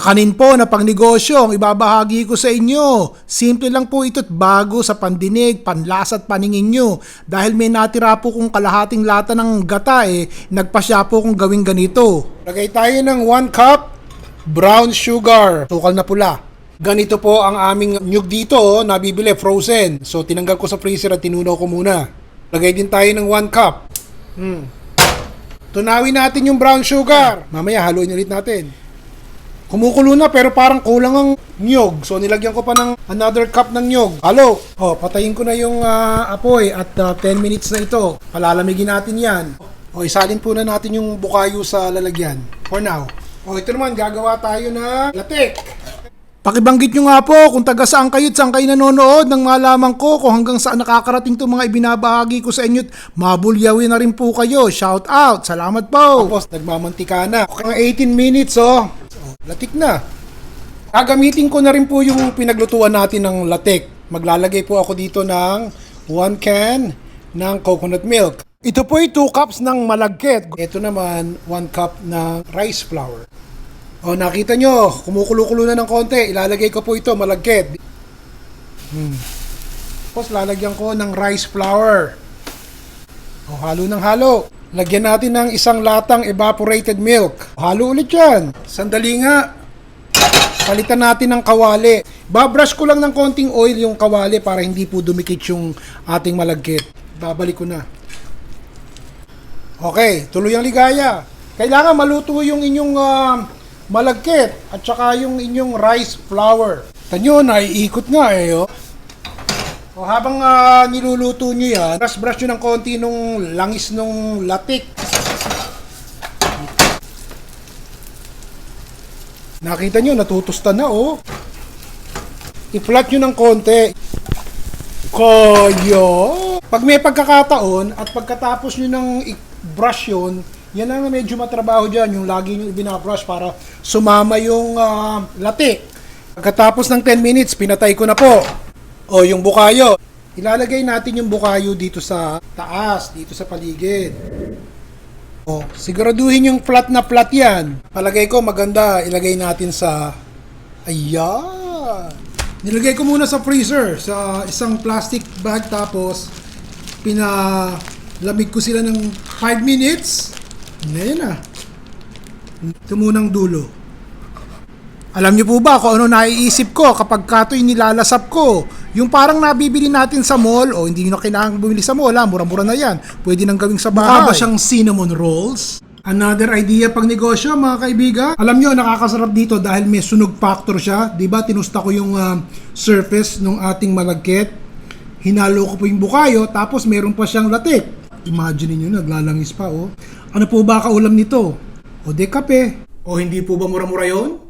Kakanin po na pangnegosyo ang ibabahagi ko sa inyo. Simple lang po ito't bago sa pandinig, panlasa at paningin nyo. Dahil may natira po kong kalahating lata ng gata eh, nagpasya po kong gawing ganito. Lagay tayo ng 1 cup brown sugar, tukal na pula. Ganito po ang aming nyug dito, oh, nabibili frozen. So tinanggal ko sa freezer at tinunaw ko muna. Lagay din tayo ng 1 cup. Hmm. Tunawin natin yung brown sugar. Mamaya haluin ulit natin. Kumukulo na pero parang kulang ang nyog. So nilagyan ko pa ng another cup ng nyog. Halo. Oh, patayin ko na yung ah, apoy at ah, 10 minutes na ito. Palalamigin natin 'yan. O isalin po na natin yung bukayo sa lalagyan. For now. O ito naman gagawa tayo na latik. Pakibanggit nyo nga po kung taga saan kayo at saan kayo nanonood nang malaman ko kung hanggang saan nakakarating itong mga ibinabahagi ko sa inyo mabulyawin na rin po kayo. Shout out! Salamat po! Tapos nagmamantika na. Okay, 18 minutes oh. Latik na. Gagamitin ko na rin po yung pinaglutuan natin ng latik. Maglalagay po ako dito ng 1 can ng coconut milk. Ito po ay 2 cups ng malagkit. Ito naman 1 cup ng rice flour. O, nakita nyo, kumukulo-kulo na ng konti. Ilalagay ko po ito, malagkit. Hmm. Tapos, lalagyan ko ng rice flour. O, halo ng halo. Lagyan natin ng isang latang evaporated milk. Halo ulit yan. Sandali nga. Palitan natin ng kawali. Babrush ko lang ng konting oil yung kawali para hindi po dumikit yung ating malagkit. Babalik ko na. Okay, tuloy ang ligaya. Kailangan maluto yung inyong ah, malagkit at saka yung inyong rice flour. Tanyo, naiikot nga eh. Oh. O habang ah, niluluto nyo yan, brush-brush nyo ng konti nung langis nung latik. Nakita nyo, natutusta na oh. I-flat nyo ng konti. Kaya, pag may pagkakataon at pagkatapos nyo ng i-brush yun, yan ang medyo matrabaho dyan, yung lagi nyo binabrush para sumama yung ah, latik. Pagkatapos ng 10 minutes, pinatay ko na po. O, yung bukayo. Ilalagay natin yung bukayo dito sa taas, dito sa paligid. O, siguraduhin yung flat na flat yan. Palagay ko maganda, ilagay natin sa... Ayan! Nilagay ko muna sa freezer, sa isang plastic bag tapos pinalamig ko sila ng 5 minutes. Ngayon na. Ito munang dulo. Alam niyo po ba kung ano naiisip ko kapag kato'y nilalasap ko? Yung parang nabibili natin sa mall, o hindi nyo na kailangan bumili sa mall, ha? mura-mura na yan. Pwede nang gawing sa bahay. Mukha ba siyang cinnamon rolls? Another idea pang negosyo mga kaibigan. Alam nyo, nakakasarap dito dahil may sunog factor siya. 'Di ba Tinusta ko yung ah, surface ng ating malagkit. Hinalo ko po yung bukayo, tapos meron pa siyang latik. Imagine niyo naglalangis pa, oh. Ano po ba kaulam nito? O de kape. O hindi po ba mura-mura yon?